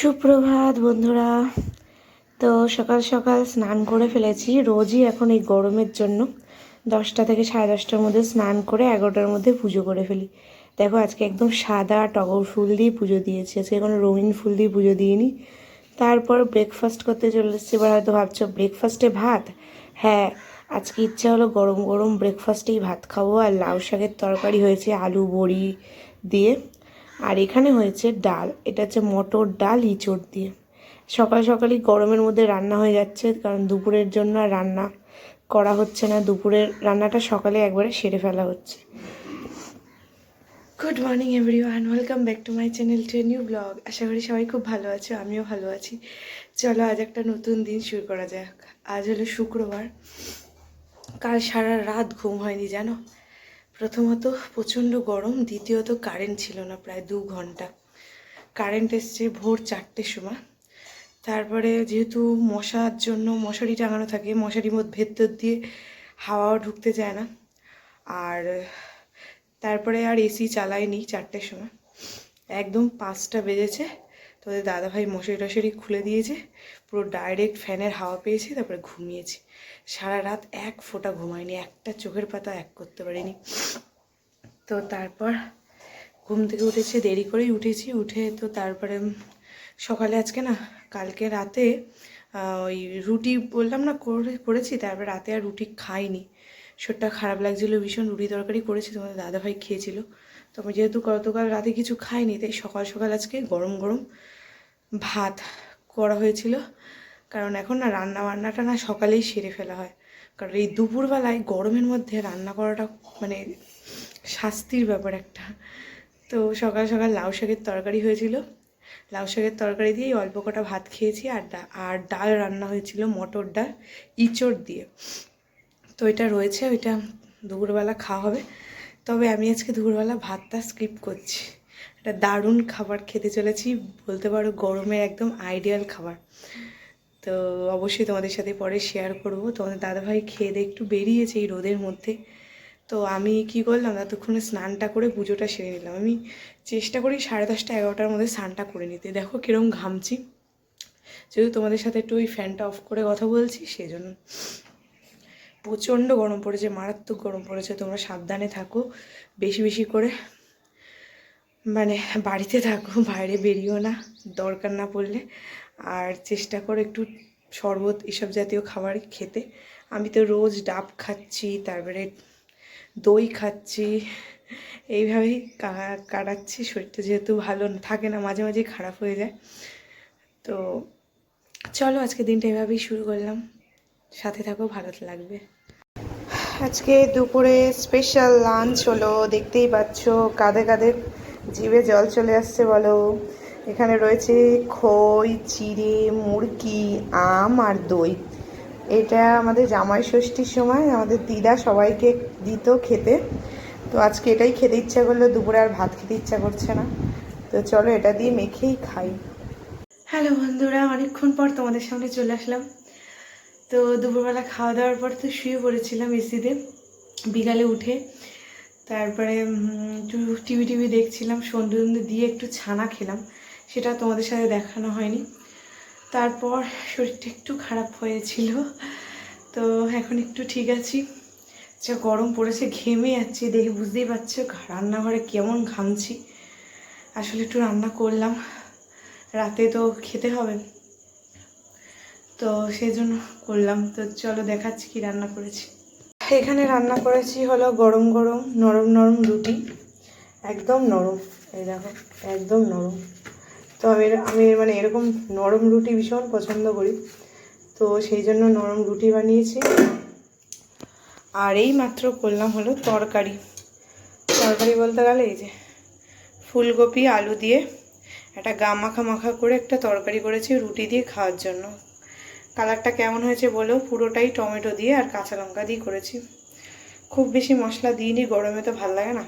সুপ্রভাত, বন্ধুরা। তো সকাল সকাল স্নান করে ফেলেছি। রোজই এখন এই গরমের জন্য দশটা থেকে সাড়ে দশটার মধ্যে স্নান করে এগারোটার মধ্যে পুজো করে ফেলি। দেখো, আজকে একদম সাদা টগর ফুল দিয়ে পুজো দিয়েছি। আজকে কোনো রঙিন ফুল দিয়ে পুজো দিইনি। তারপর ব্রেকফাস্ট করতে চলে এসেছি, এবার হয়তো ভাবছ ব্রেকফাস্টে ভাত? হ্যাঁ আজকে ইচ্ছা হলো গরম গরম ব্রেকফাস্টেই ভাত খাব। আর লাউ শাকের তরকারি হয়েছে আলু বড়ি দিয়ে। আর এখানে হয়েছে ডাল। এটা হচ্ছে মটর ডাল, ইঁচড় দিয়ে। সকাল সকালই গরমের মধ্যে রান্না হয়ে যাচ্ছে, কারণ দুপুরের জন্য আর রান্না করা হচ্ছে না। দুপুরের রান্নাটা সকালে একবারে সেরে ফেলা হচ্ছে। Good morning everyone welcome back to my channel to new blog আশা করি সবাই খুব ভালো আছো, আমিও ভালো আছি। চলো, আজ একটা নতুন দিন শুরু করা যাক। আজ হলো শুক্রবার। কাল সারা রাত ঘুম হয়নি, জানো? প্রথমত প্রচণ্ড গরম, দ্বিতীয়ত কারেন্ট ছিল না প্রায় দু ঘণ্টা। কারেন্ট এসছে ভোর চারটের সময়। তারপরে যেহেতু মশার জন্য মশারি টাঙানো থাকে মশারির মধ্যে ভেতর দিয়ে হাওয়াও ঢুকতে যায় না। আর তারপরে আর এসি চালাইনি চারটের সময়। একদম পাঁচটা বেজেছে। তোদের দাদাভাই মশারি টশারি খুলে দিয়েছে, পুরো ডাইরেক্ট ফ্যানের হাওয়া পেয়েছি, তারপরে ঘুমিয়েছি। সারা রাত এক ফোঁটা ঘুমাইনি একটা চোখের পাতা এক করতে পারিনি। তো তারপর ঘুম থেকে উঠেছে, দেরি করেই উঠেছি, উঠে তো তারপরে সকালে আজকে না, কালকে রাতে ওই রুটি বললাম না, করে, করেছি, তারপর রাতে আর রুটি খাইনি। শরীরটা খারাপ লাগছিল, ভীষণ রুটি তরকারি করেছি, তোমাদের দাদাভাই খেয়েছিল। তো আমি যেহেতু গতকাল রাতে কিছু খাইনি, তাই সকাল সকাল আজকে গরম গরম ভাত করা হয়েছিল। কারণ এখন না রান্না বান্নাটা না সকালেই সেরে ফেলা হয়। কারণ এই দুপুরবেলায় গরমের মধ্যে রান্না করাটা মানে শাস্তির ব্যাপার একটা। তো সকাল সকাল লাউ শাকের তরকারি হয়েছিল। লাউ শাকের তরকারি দিয়েই অল্প কটা ভাত খেয়েছি, আর আর ডাল রান্না হয়েছিল মটর ডাল, ইঁচড় দিয়ে। তো এটা রয়েছে, ওইটা দুপুরবেলা খাওয়া হবে। তবে আমি আজকে দুপুরবেলা ভাতটা স্কিপ করছি। একটা দারুণ খাবার খেতে চলেছি, বলতে পারো গরমের একদম আইডিয়াল খাবার। তো অবশ্যই তোমাদের সাথে পরে শেয়ার করব। তোমাদের দাদাভাই খেয়ে দিয়ে একটু বেরিয়েছে এই রোদের মধ্যে। তো আমি কি করলাম ততক্ষণে স্নানটা করে পুজোটা সেরে নিলাম। আমি চেষ্টা করি সাড়ে দশটা এগারোটার মধ্যে স্নানটা করে নিতে। দেখো কিরম ঘামছি। যেহেতু তোমাদের সাথে একটু ওই ফ্যানটা অফ করে কথা বলছি সেই জন্য প্রচণ্ড গরম পড়েছে, মারাত্মক গরম পড়েছে, তোমরা সাবধানে থাকো, বেশি বেশি করে মানে বাড়িতে থাকো, বাইরে বেরিও না, দরকার না পড়লে, আর চেষ্টা করো একটু শরবত এসব জাতীয় খাবার খেতে। আমি তো রোজ ডাব খাচ্ছি, তারপরে দই খাচ্ছি, এইভাবেই কাটাচ্ছি, শরীরটা যেহেতু ভালো থাকে না, মাঝে মাঝে খারাপ হয়ে যায়। তো চলো আজকে দিনটা এভাবেই শুরু করলাম। সাথে থাকো, ভালো লাগবে। আজকে দুপুরে স্পেশাল লাঞ্চ হলো, দেখতেই পাচ্ছ কাঁধে কাঁধে জিভে জল চলে আসছে বলো। এখানে রয়েছে খই, চিড়ে, মুরগি, আম আর দই। এটা আমাদের জামাই ষষ্ঠীর সময়, আমাদের দিদা সবাইকে দিত খেতে। তো আজকে এটাই খেতে ইচ্ছা করল, দুপুরে আর ভাত খেতে ইচ্ছা করছে না। তো চলো এটা দিয়ে মেখেই খাই। হ্যালো বন্ধুরা, অনেকক্ষণ পর তোমাদের সামনে চলে আসলাম। তো দুপুরবেলা খাওয়া দাওয়ার পর তো শুয়ে পড়েছিলাম এসিতে বিকালে উঠে তারপরে একটু টিভি টিভি দেখছিলাম, সন্ধে সন্ধে দিয়ে একটু ছানা খেলাম। সেটা তোমাদের সাথে দেখানো হয়নি। তারপর শরীরটা একটু খারাপ হয়েছিল। তো এখন একটু ঠিক আছি। যা গরম পড়েছে, ঘেমে যাচ্ছি, দেখে বুঝতেই পারছ রান্নাঘরে কেমন ঘামছি। আসলে একটু রান্না করলাম। রাতে তো খেতে হবে। তো সেই জন্য করলাম। তো চলো দেখাচ্ছি কি রান্না করেছি। এখানে রান্না করেছি হলো গরম গরম নরম নরম রুটি। একদম নরম। এই দেখো, একদম নরম। তো আমি আমি মানে এরকম নরম রুটি ভীষণ পছন্দ করি। তো সেই জন্য নরম রুটি বানিয়েছি। আর এই মাত্র করলাম হলো তরকারি। তরকারি বলতে গেলে এই যে ফুলকপি, আলু দিয়ে একটা গা মাখা মাখা করে একটা তরকারি করেছি রুটি দিয়ে খাওয়ার জন্য। কালারটা কেমন হয়েছে বলেও পুরোটাই টমেটো দিয়ে আর কাঁচা লঙ্কা দিয়ে করেছি। খুব বেশি মশলা দিইনি, গরমে তো ভালো লাগে না।